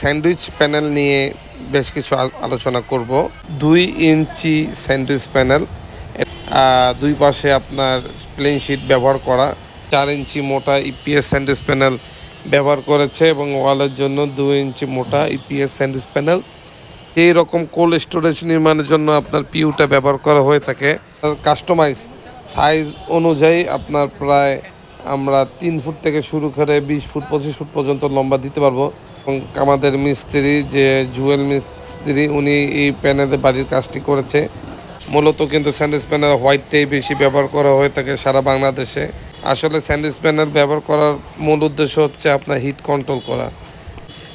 Sandwich panel নিয়ে বেশ কিছু আলোচনা করব। দুই ইঞ্চি স্যান্ডউইচ প্যানেল দুই পাশে আপনার প্লেন শিট ব্যবহার করা, চার ইঞ্চি মোটা ইপিএস স্যান্ডউইচ প্যানেল ব্যবহার করেছে এবং ওয়ালের জন্য দুই ইঞ্চি মোটা ইপিএস স্যান্ডউইচ প্যানেল। এই রকম কোল্ড স্টোরেজ নির্মাণের জন্য আপনার পিউটা ব্যবহার করা হয়ে থাকে। কাস্টমাইজ সাইজ অনুযায়ী আপনার প্রায় আমরা তিন ফুট থেকে শুরু করে বিশ ফুট, পঁচিশ ফুট পর্যন্ত লম্বা দিতে পারব। এবং আমাদের মিস্ত্রি, যে জুয়েল মিস্ত্রি, উনি এই প্যানেলের বাড়ির কাজটি করেছে। মূলত কিন্তু স্যান্ডউইচ প্যানেল হোয়াইটটাই বেশি ব্যবহার করা হয়ে থাকে সারা বাংলাদেশে। আসলে স্যান্ডউইচ প্যানেল ব্যবহার করার মূল উদ্দেশ্য হচ্ছে আপনার হিট কন্ট্রোল করা।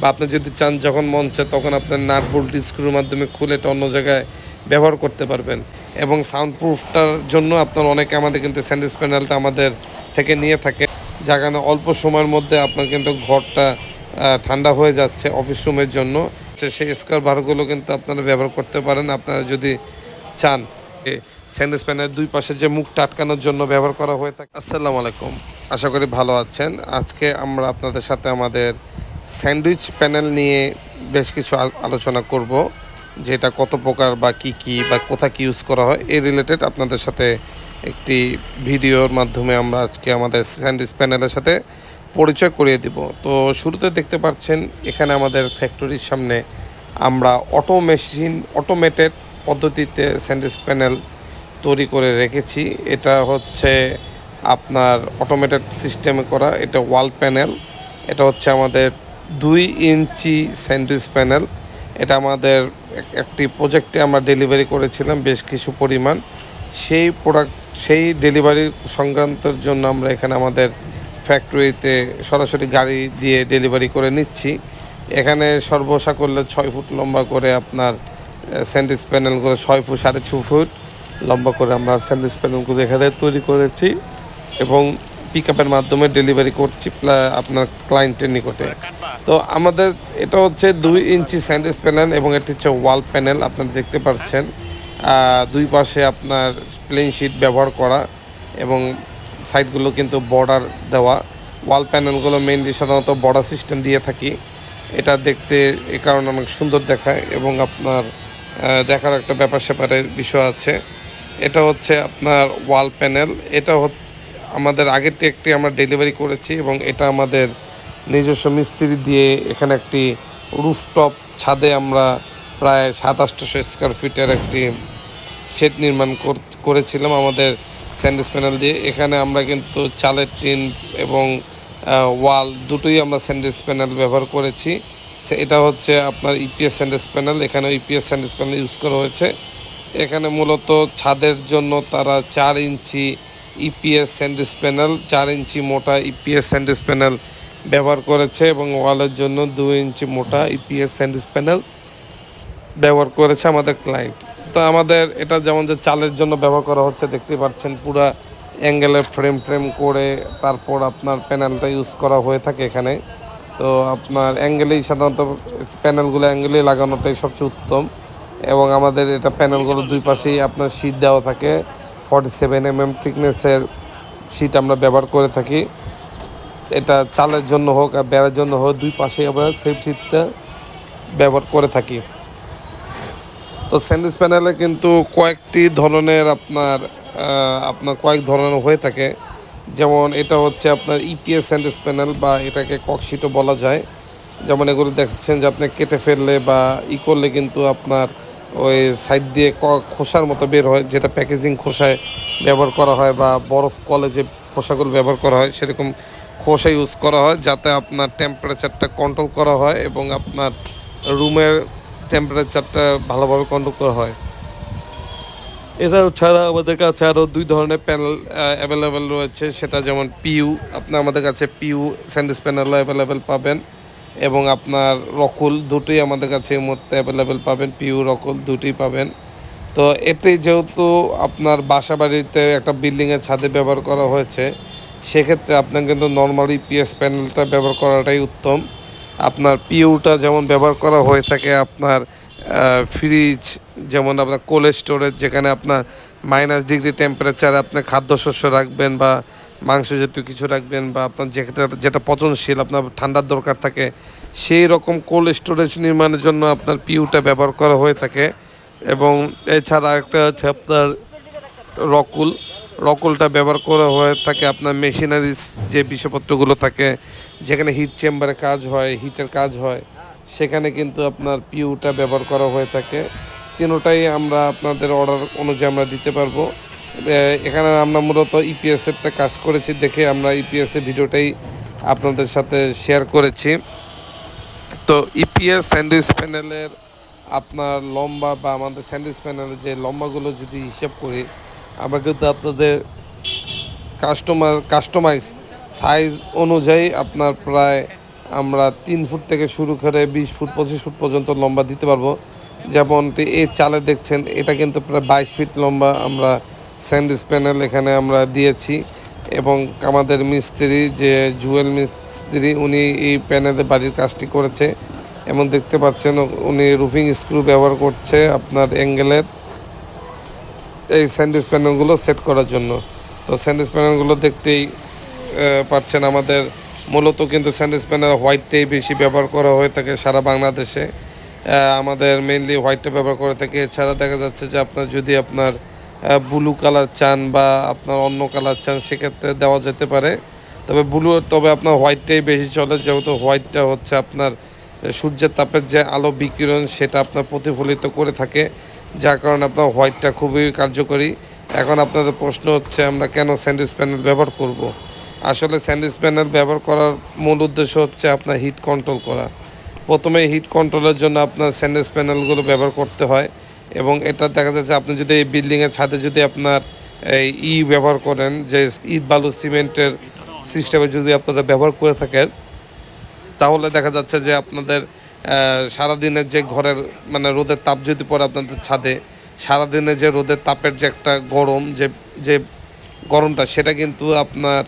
বা আপনি যদি চান যখন মন চায় তখন আপনার নাট বোল্ট স্ক্রুর মাধ্যমে খুলে এটা অন্য জায়গায় ব্যবহার করতে পারবেন। এবং সাউন্ড প্রুফটার জন্য আপনার অনেকে আমাদের কিন্তু স্যান্ডউইচ প্যানেলটা আমাদের থেকে নিয়ে থাকে। যেখানে অল্প সময়ের মধ্যে আপনার কিন্তু ঘরটা ঠান্ডা হয়ে যাচ্ছে অফিস রুমের জন্য। সেই স্কোয়ার বারগুলো কিন্তু আপনারা ব্যবহার করতে পারেন। আপনারা যদি চান স্যান্ডউইচ প্যানের দুই পাশে যে মুখটা আটকানোর জন্য ব্যবহার করা হয়ে থাকে। আসসালামু আলাইকুম। আশা করি ভালো আছেন। আজকে আমরা আপনাদের সাথে আমাদের স্যান্ডউইচ প্যানেল নিয়ে বেশ কিছু আলোচনা করব। যেটা কত প্রকার বা কি কি বা কোথায় কি ইউজ করা হয় এই রিলেটেড আপনাদের সাথে একটি ভিডিওর মাধ্যমে আমরা আজকে আমাদের স্যান্ডউইচ প্যানেলের সাথে পরিচয় করিয়ে দিব। তো শুরুতে দেখতে পাচ্ছেন, এখানে আমাদের ফ্যাক্টরির সামনে আমরা অটো মেশিন অটোমেটেড পদ্ধতিতে স্যান্ডউইচ প্যানেল তৈরি করে রেখেছি। এটা হচ্ছে আপনার অটোমেটেড সিস্টেমে করা, এটা ওয়াল প্যানেল এটা হচ্ছে আমাদের দুই ইঞ্চি স্যান্ডউইচ প্যানেল। এটা আমাদের একটি প্রজেক্টে আমরা ডেলিভারি করেছিলাম, বেশ কিছু পরিমাণ। সেই প্রোডাক্ট সেই ডেলিভারি সংক্রান্তর জন্য আমরা এখানে আমাদের ফ্যাক্টরিতে সরাসরি গাড়ি দিয়ে ডেলিভারি করে নিচ্ছি। এখানে সর্বসা করলে ছয় ফুট লম্বা করে আপনার স্যান্ডউইচ প্যানেলগুলো ছয় ফুট, সাড়ে ছ ফুট লম্বা করে আমরা স্যান্ডউইচ প্যানেলগুলো এখানে তৈরি করেছি এবং পিক আপের মাধ্যমে ডেলিভারি করছি আপনার ক্লায়েন্টের নিকটে। তো আমাদের, এটা হচ্ছে দুই ইঞ্চি স্যান্ডউইচ প্যানেল এবং এটি হচ্ছে ওয়াল প্যানেল আপনারা দেখতে পাচ্ছেন। দুই পাশে আপনার প্লেন শিট ব্যবহার করা এবং সাইডগুলো কিন্তু বর্ডার দেওয়া। ওয়াল প্যানেলগুলো মেইনলি সাধারণত বর্ডার সিস্টেম দিয়ে থাকি। এটা দেখতে এ কারণে অনেক সুন্দর দেখায় এবং আপনার দেখার একটা ব্যাপার স্যাপারের বিষয় আছে। এটা হচ্ছে আপনার ওয়াল প্যানেল এটা আমাদের আগেরটি একটি আমরা ডেলিভারি করেছি এবং এটা আমাদের নিজস্ব মিস্ত্রি দিয়ে এখানে একটি রুফটপ ছাদে আমরা প্রায় সাত আটশোশো স্কোয়ার ফিটের একটি শেড নির্মাণ কর- করেছিলাম আমাদের স্যান্ডউইচ প্যানেল দিয়ে। এখানে আমরা কিন্তু চালের টিন এবং ওয়াল দুটোই আমরা স্যান্ডউইচ প্যানেল ব্যবহার করেছি। এটা হচ্ছে আপনার ইপিএস স্যান্ডেস প্যানেল। এখানে ইপিএস স্যান্ডউইচ প্যানেল ইউজ করা হয়েছে। এখানে মূলত ছাদের জন্য তারা চার ইঞ্চি ইপিএস স্যান্ডউইচ প্যানেল, চার ইঞ্চি মোটা ইপিএস স্যান্ডউইচ প্যানেল ব্যবহার করেছে এবং ওয়ালের জন্য দু ইঞ্চি মোটা ইপিএস স্যান্ডউইচ প্যানেল ব্যবহার করেছে আমাদের ক্লায়েন্ট। তো আমাদের এটা যেমন যে চালের জন্য ব্যবহার করা হচ্ছে দেখতে পাচ্ছেন পুরা অ্যাঙ্গেলে ফ্রেম ফ্রেম করে তারপর আপনার প্যানেলটা ইউজ করা হয়ে থাকে এখানে। তো আপনার অ্যাঙ্গেলেই সাধারণত প্যানেলগুলো অ্যাঙ্গেলেই লাগানোটাই সবচেয়ে উত্তম। এবং আমাদের এটা প্যানেলগুলো দুই পাশেই আপনার শীট দেওয়া থাকে। ফর্টি সেভেন এম এম থিকনেসের শীট আমরা ব্যবহার করে থাকি। এটা চালের জন্য হোক আর বেড়ার জন্য হোক, দুই পাশেই আমরা সেফ শীটটা ব্যবহার করে থাকি। তো স্যান্ডউইচ প্যানেলে কিন্তু কয়েকটি ধরনের আপনার আপনার কয়েক ধরনের হয়ে থাকে। যেমন এটা হচ্ছে আপনার ইপিএস স্যান্ডউইচ প্যানেল বা এটাকে ককশিটও বলা যায়। যেমন এগুলো দেখছেন যে আপনি কেটে ফেললে বা ই করলে কিন্তু আপনার ওই সাইড দিয়ে খোসার মতো বের হয়, যেটা প্যাকেজিং খোসায় ব্যবহার করা হয় বা বরফ কলেজে খোসাগুলো ব্যবহার করা হয়, সেরকম খোসা ইউজ করা হয়, যাতে আপনার টেম্পারেচারটা কন্ট্রোল করা হয় এবং আপনার রুমের টেম্পারেচারটা ভালোভাবে কন্ট্রোল করা হয়। এছাড়াও ছাড়া আমাদের কাছে আরও দুই ধরনের প্যানেল অ্যাভেলেবেল রয়েছে। সেটা যেমন পিউ আপনার আমাদের কাছে পিউ স্যান্ডউইচ প্যানেলও অ্যাভেলেবেল পাবেন। এবং আপনার রকুল দুটোই আমাদের কাছে এই মুহূর্তে অ্যাভেলেবেল পাবেন। পিউ রকুল দুটোই পাবেন। তো এটি যেহেতু আপনার বাসা বাড়িতে একটা বিল্ডিংয়ের ছাদে ব্যবহার করা হয়েছে, সেক্ষেত্রে আপনার কিন্তু নর্মাল ইপিএস প্যানেলটা ব্যবহার করাটাই উত্তম। আপনার পিউটা যেমন ব্যবহার করা হয়ে থাকে, আপনার ফ্রিজ যেমন আপনার কোল্ড স্টোরেজ যেখানে আপনার মাইনাস ডিগ্রি টেম্পারেচার আপনি খাদ্যশস্য রাখবেন বা মাংস জাতীয় কিছু রাখবেন বা আপনার যেটা যেটা পচনশীল, আপনার ঠান্ডার দরকার থাকে, সেই রকম কোল্ড স্টোরেজ নির্মাণের জন্য আপনার পিউটা ব্যবহার করা হয়ে থাকে। এবং এছাড়া একটা হচ্ছে আপনার রকুল। রকুলটা ব্যবহার করা হয়ে থাকে আপনার মেশিনারিজ যে বিষয়পত্রগুলো থাকে, যেখানে হিট চেম্বারে কাজ হয় হিটের কাজ হয়, সেখানে কিন্তু আপনার পিউটা ব্যবহার করা হয়ে থাকে। তিনোটাই আমরা আপনাদের অর্ডার অনুযায়ী আমরা দিতে পারব। এখানে আমরা মূলত ইপিএস এরটা কাজ করেছি দেখে আমরা ইপিএস এর ভিডিওটাই আপনাদের সাথে শেয়ার করেছি। তো ইপিএস স্যান্ডউইচ প্যানেলের আপনার লম্বা বা আমাদের স্যান্ডউইচ প্যানেলের যে লম্বাগুলো যদি হিসাব করি আমরা কিন্তু আপনাদের কাস্টমার কাস্টমাইজ সাইজ অনুযায়ী আপনার প্রায় আমরা তিন ফুট থেকে শুরু করে বিশ ফুট, পঁচিশ ফুট পর্যন্ত লম্বা দিতে পারব। যেমনটি এই চালে দেখছেন, এটা কিন্তু প্রায় বাইশ ফিট লম্বা আমরা স্যান্ডউইচ প্যানেল এখানে আমরা দিয়েছি এবং আমাদের মিস্ত্রি যে জুয়েল মিস্ত্রি, উনি এই প্যানেলে বাড়ির কাজটি করেছে। এবং দেখতে পাচ্ছেন, উনি রুফিং স্ক্রু ব্যবহার করছে আপনার অ্যাঙ্গেলের। এই স্যান্ডউইচ প্যানেলগুলো সেট করার জন্য। তো স্যান্ডউইচ প্যানেলগুলো দেখতেই পাচ্ছেন আমাদের। মূলত কিন্তু স্যান্ডউইচ প্যানেল হোয়াইটটাই বেশি ব্যবহার করা হয়ে থাকে সারা বাংলাদেশে। আমাদের মেইনলি হোয়াইটটা ব্যবহার করে থাকে। এছাড়া দেখা যাচ্ছে যে আপনার যদি আপনার ব্লু কালার চান বা আপনার অন্য কালার চান, সেক্ষেত্রে দেওয়া যেতে পারে। তবে ব্লু তবে আপনার হোয়াইটটাই বেশি চলে, যেহেতু হোয়াইটটা হচ্ছে আপনার সূর্যের তাপের যে আলো বিকিরণ, সেটা আপনার প্রতিফলিত করে থাকে। যার কারণে আপনার হোয়াইটটা খুবই কার্যকরী এখন আপনাদের প্রশ্ন হচ্ছে, আমরা কেন স্যান্ডউইচ প্যানেল ব্যবহার করব। আসলে স্যান্ডউইচ প্যানেল ব্যবহার করার মূল উদ্দেশ্য হচ্ছে আপনার হিট কন্ট্রোল করা প্রথমে হিট কন্ট্রোলের জন্য আপনার স্যান্ডউইচ প্যানেলগুলো ব্যবহার করতে হয় এবং এটা দেখা যাচ্ছে আপনি যদি এই বিল্ডিংয়ের ছাদে যদি আপনার এই ই ব্যবহার করেন, যে ইট বালু সিমেন্টের সিস্টেমে যদি আপনারা ব্যবহার করে থাকেন, তাহলে দেখা যাচ্ছে যে আপনাদের সারাদিনের যে ঘরের মানে রোদের তাপ যদি পড়ে আপনাদের ছাদে, সারাদিনের যে রোদের তাপের যে একটা গরম, যে যে গরমটা, সেটা কিন্তু আপনার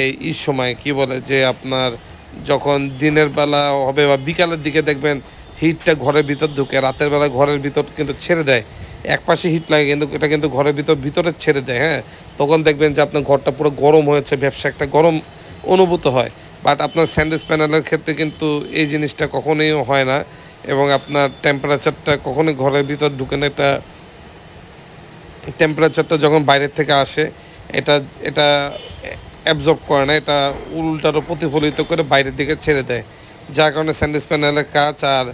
এই এই সময়, কি বলে, যে আপনার যখন দিনের বেলা হবে বা বিকালের দিকে দেখবেন হিটটা ঘরের ভিতর ঢুকে, রাতের বেলা ঘরের ভিতর কিন্তু ছেড়ে দেয়। এক পাশে হিট লাগে, কিন্তু এটা কিন্তু ঘরের ভিতর, ভিতরে ছেড়ে দেয় হ্যাঁ? তখন দেখবেন যে আপনার ঘরটা পুরো গরম হয়েছে, ব্যবসা একটা গরম অনুভূত হয়। বাট আপনার স্যান্ডউইচ প্যানেলের ক্ষেত্রে কিন্তু এই জিনিসটা কখনোই হয় না এবং আপনার টেম্পারেচারটা কখনোই ঘরের ভিতর ঢুকে না। এটা টেম্পারেচারটা যখন বাইরের থেকে আসে, এটা এটা অ্যাবজর্ব করে না, এটা উল্টারও প্রতিফলিত করে বাইরের দিকে ছেড়ে দেয়। যার কারণে স্যান্ডউইচ প্যানেলের কাজ আর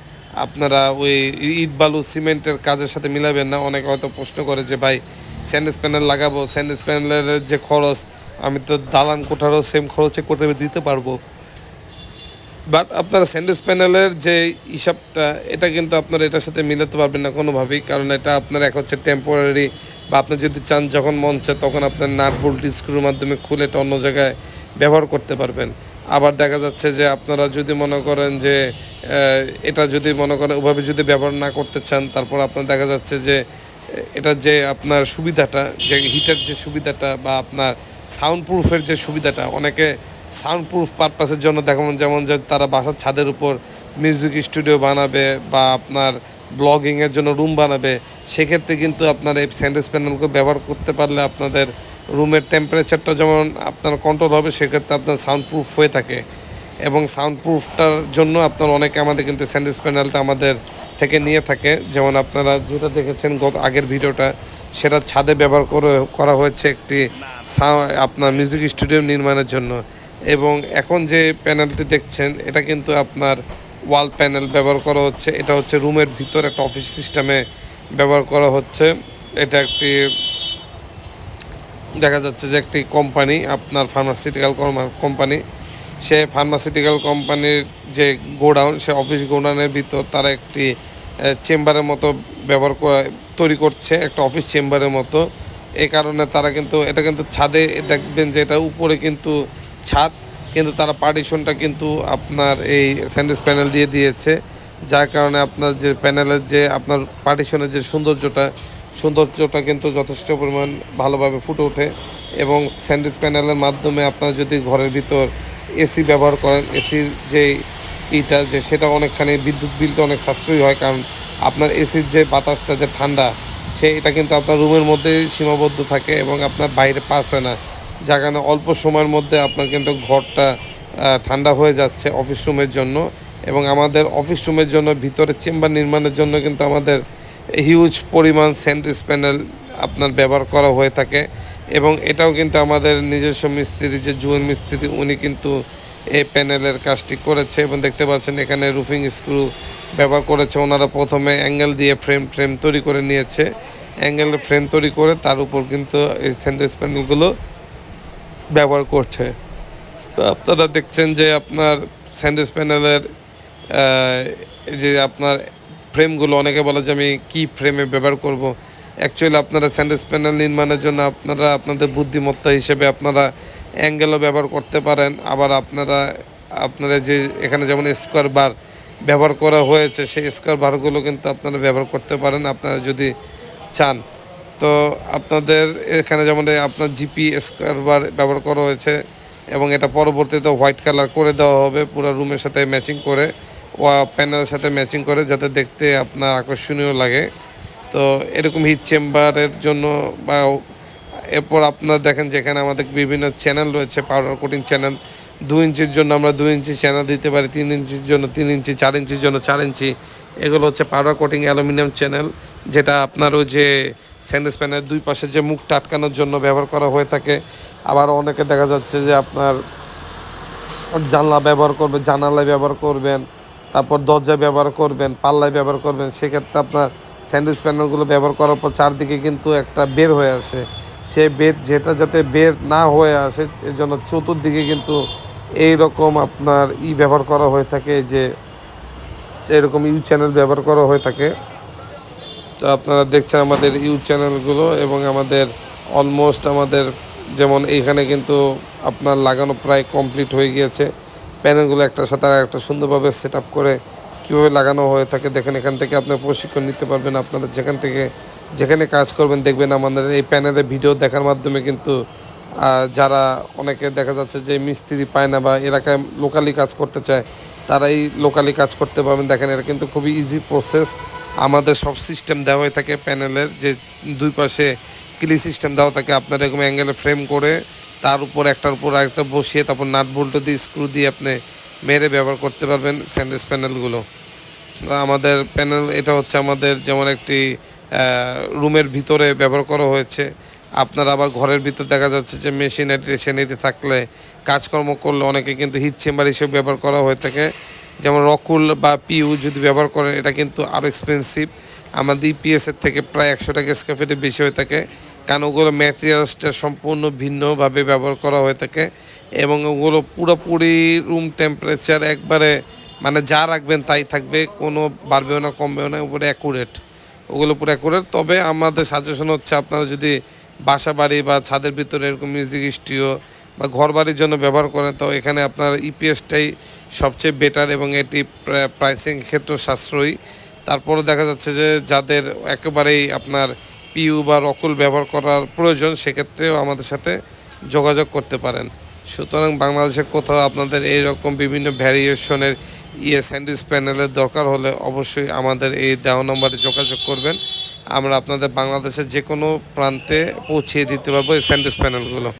আপনারা ওই ইট বালু সিমেন্টের কাজের সাথে মিলাবেন না। অনেকে হয়তো প্রশ্ন করে যে, ভাই স্যান্ডউইচ প্যানেল লাগাবো? স্যান্ডউইচ প্যানেলের যে খরচ আমি তো দালান কোঠারও সেম খরচে করে দিতে পারব। বাট আপনার স্যান্ডউইচ প্যানেলের যে হিসাবটা, এটা কিন্তু আপনার এটার সাথে মিলাতে পারবেন না কোনোভাবেই, কারণ এটা আপনার এক হচ্ছে টেম্পোরারি বা আপনি যদি চান যখন মন চায় তখন আপনার নাট বোল্ট স্ক্রুর মাধ্যমে খুলে এটা অন্য জায়গায় ব্যবহার করতে পারবেন। আবার দেখা যাচ্ছে যে আপনারা যদি মনে করেন যে এটা যদি মনে করেন ওভাবে যদি ব্যবহার না করতে চান, তারপর আপনার দেখা যাচ্ছে যে এটা যে আপনার সুবিধাটা, যে হিটার যে সুবিধাটা বা আপনার সাউন্ড প্রুফের যে সুবিধাটা, অনেকে সাউন্ড প্রুফ পারপাসের জন্য দেখুন, যেমন যে তারা বাসার ছাদের উপর মিউজিক স্টুডিও বানাবে বা আপনার ব্লগিংয়ের জন্য রুম বানাবে, সেক্ষেত্রে কিন্তু আপনার এই স্যান্ডউইচ প্যানেলকে ব্যবহার করতে পারলে আপনাদের রুমের টেম্পারেচারটা যেমন আপনার কন্ট্রোল হবে, সেক্ষেত্রে আপনার সাউন্ড প্রুফ হয়ে থাকে। এবং সাউন্ড প্রুফটার জন্য আপনার অনেকে আমাদের কিন্তু স্যান্ডউইচ প্যানেলটা আমাদের থেকে নিয়ে থাকে। যেমন আপনারা যেটা দেখেছেন গত আগের ভিডিওটা সেটা ছাদে ব্যবহার করে করা হয়েছে একটি আপনার মিউজিক স্টুডিও নির্মাণের জন্য। এবং এখন যে প্যানেলটি দেখছেন, এটা কিন্তু আপনার ওয়াল প্যানেল ব্যবহার করা হচ্ছে। এটা হচ্ছে রুমের ভিতর একটা অফিস সিস্টেমে ব্যবহার করা হচ্ছে। এটা একটি, দেখা যাচ্ছে যে একটি কোম্পানি আপনার ফার্মাসিউটিক্যাল কোম্পানি সে ফার্মাসিউটিক্যাল কোম্পানির যে গোডাউন, সে অফিস গোডাউনের ভিতর, তারা একটি চেম্বারের মতো ব্যবহার তৈরি করছে একটা অফিস চেম্বারের মতো। এই কারণে তারা কিন্তু, এটা কিন্তু ছাদে দেখবেন যে এটা উপরে কিন্তু ছাদ, কিন্তু তারা পার্টিশনটা কিন্তু আপনার এই স্যান্ডউইচ প্যানেল দিয়ে দিয়েছে। যার কারণে আপনার যে প্যানেলের যে, আপনার পার্টিশনের যে সৌন্দর্যটা সৌন্দর্যটা কিন্তু যথেষ্ট পরিমাণ ভালোভাবে ফুটে ওঠে এবং স্যান্ডউইচ প্যানেলের মাধ্যমে আপনার যদি ঘরের ভিতর এসি ব্যবহার করেন এসির যে ইটা, যে সেটা অনেকখানি বিদ্যুৎ বিলটা অনেক সাশ্রয়ী হয় কারণ আপনার এসির যে বাতাসটা, যে ঠান্ডা, সে এটা কিন্তু আপনার রুমের মধ্যেই সীমাবদ্ধ থাকে এবং আপনার বাইরে পাস হয় না। যার কারণে অল্প সময়ের মধ্যে আপনার কিন্তু ঘরটা ঠান্ডা হয়ে যাচ্ছে অফিস রুমের জন্য এবং আমাদের অফিস রুমের জন্য ভিতরে চেম্বার নির্মাণের জন্য কিন্তু আমাদের হিউজ পরিমাণ স্যান্ডউইচ প্যানেল আপনার ব্যবহার করা হয়ে থাকে এবং এটাও কিন্তু আমাদের নিজস্ব মিস্ত্রি, যে জুয়েল মিস্ত্রি, উনি কিন্তু এই প্যানেলের কাজটি করেছে এবং দেখতে পাচ্ছেন এখানে রুফিং স্ক্রু ব্যবহার করেছে। ওনারা প্রথমে অ্যাঙ্গেল দিয়ে ফ্রেম ফ্রেম তৈরি করে নিয়েছে। অ্যাঙ্গেলের ফ্রেম তৈরি করে তার উপর কিন্তু এই স্যান্ডউইচ প্যানেলগুলো ব্যবহার করছে। তো আপনারা দেখছেন যে আপনার স্যান্ডউইচ প্যানেলের যে আপনার ফ্রেমগুলো, অনেকে বলে যে আমি কী ফ্রেমে ব্যবহার করব। অ্যাকচুয়ালি আপনারা স্যান্ডউইচ প্যানেল নির্মাণের জন্য আপনারা আপনাদের বুদ্ধিমত্তা হিসেবে আপনারা অ্যাঙ্গেলও ব্যবহার করতে পারেন। আবার আপনারা আপনারা যে এখানে যেমন স্কোয়ার বার ব্যবহার করা হয়েছে, সেই স্কোয়ার বারগুলো কিন্তু আপনারা ব্যবহার করতে পারেন, আপনারা যদি চান। তো আপনাদের এখানে যেমন আপনার জিপি স্কোয়ার বার ব্যবহার করা হয়েছে এবং এটা পরবর্তীতে হোয়াইট কালার করে দেওয়া হবে, পুরো রুমের সাথে ম্যাচিং করে ওয়া প্যানেলের সাথে ম্যাচিং করে, যাতে দেখতে আপনার আকর্ষণীয় লাগে। তো এরকম হিট চেম্বারের জন্য বা এরপর আপনার দেখেন যেখানে আমাদের বিভিন্ন চ্যানেল রয়েছে পাউডার কোটিং চ্যানেল দু ইঞ্চির জন্য আমরা দু ইঞ্চি চ্যানেল দিতে পারি, তিন ইঞ্চির জন্য তিন ইঞ্চি, চার ইঞ্চির জন্য চার ইঞ্চি। এগুলো হচ্ছে পাউডার কোটিং অ্যালুমিনিয়াম চ্যানেল যেটা আপনার ওই যে স্যান্ডউইচ প্যানের দুই পাশে যে মুখ টাটকানোর জন্য ব্যবহার করা হয়ে থাকে। আবার অনেকে দেখা যাচ্ছে যে আপনার জানলা ব্যবহার করবেন, জানালায় ব্যবহার করবেন, তারপর দরজা ব্যবহার করবেন, পাল্লায় ব্যবহার করবেন। সেক্ষেত্রে আপনার স্যান্ডউইচ প্যানেলগুলো ব্যবহার করার পর চারদিকে কিন্তু একটা বের হয়ে আসে। সেই বেদ যেটা যাতে বের না হয়ে আসে এর জন্য চতুর্দিকে কিন্তু এই রকম আপনার ই ব্যবহার করা হয়ে থাকে যে, এরকম ইউ চ্যানেল ব্যবহার করা হয়ে থাকে। তো আপনারা দেখছেন আমাদের ইউজ চ্যানেলগুলো এবং আমাদের অলমোস্ট আমাদের যেমন এইখানে কিন্তু আপনার লাগানো প্রায় কমপ্লিট হয়ে গিয়েছে। প্যানেলগুলো একটা সাথে আর একটা সুন্দরভাবে সেট করে কীভাবে লাগানো হয়ে থাকে, দেখেন এখান থেকে আপনার প্রশিক্ষণ নিতে পারবেন। আপনারা যেখান থেকে যেখানে কাজ করবেন, দেখবেন আমাদের এই প্যানেলে ভিডিও দেখার মাধ্যমে কিন্তু যারা অনেকে দেখা যাচ্ছে যে মিস্ত্রি পায় না বা এলাকায় লোকালি কাজ করতে চায়, তারাই লোকালি কাজ করতে পারবেন। দেখেন, এটা কিন্তু খুবই ইজি প্রসেস আমাদের সব সিস্টেম দেওয়া হয়ে থাকে প্যানেলের, যে দুই পাশে ক্লি সিস্টেম দেওয়া থাকে। আপনার এরকম অ্যাঙ্গেলে ফ্রেম করে, তার উপর একটার উপর আরেকটা বসিয়ে, তারপর নাট বল্টু দিয়ে স্ক্রু দিয়ে আপনি মেরে ব্যবহার করতে পারবেন স্যান্ডউইচ প্যানেলগুলো আমাদের প্যানেল এটা হচ্ছে আমাদের যেমন একটি রুমের ভিতরে ব্যবহার করা হয়েছে। আপনার আবার ঘরের ভিতর দেখা যাচ্ছে যে মেশিনারি টেশিনারি থাকলে, কাজকর্ম করলে অনেকে কিন্তু হিট চেম্বার হিসেবে ব্যবহার করা হয়ে থাকে। যেমন রকুল বা পিউ যদি ব্যবহার করেন, এটা কিন্তু আরও এক্সপেন্সিভ আমাদের ইপিএসের থেকে প্রায় একশো টাকা স্কোয়ার ফিটে বেশি হয়ে থাকে। কারণ ওগুলো ম্যাটেরিয়ালসটা সম্পূর্ণ ভিন্নভাবে ব্যবহার করা হয়ে থাকে। এবং ওগুলো পুরোপুরি রুম টেম্পারেচার একবারে মানে যা রাখবেন তাই থাকবে। কোনো বাড়বেও না, কমবেও না, উপরে অ্যাকুরেট ওগুলো পুরো অ্যাকুরেট তবে আমাদের সাজেশন হচ্ছে আপনারা যদি বাসা বাড়ি বা ছাদের ভিতরে এরকম মিউজিক স্টুডিও বা ঘর বাড়ির জন্য ব্যবহার করেন, তো এখানে আপনার ইপিএসটাই সবচেয়ে বেটার এবং এটি প্রাইসিং ক্ষেত্রে সাশ্রয়ী। তারপরে দেখা যাচ্ছে যে যাদের একেবারেই আপনার পিউ বা রকুল ব্যবহার করার প্রয়োজন, সেক্ষেত্রেও আমাদের সাথে যোগাযোগ করতে পারেন। সুতরাং বাংলাদেশে কোথাও আপনাদের এই রকম বিভিন্ন ভ্যারিয়েশনের ইয়ে স্যান্ডউইচ প্যানেলের দরকার হলে অবশ্যই আমাদের এই দেওয়া নম্বরে যোগাযোগ করবেন। আমরা আপনাদের বাংলাদেশের যে কোনো প্রান্তে পৌঁছিয়ে দিতে পারব এই স্যান্ডউইচ প্যানেলগুলো।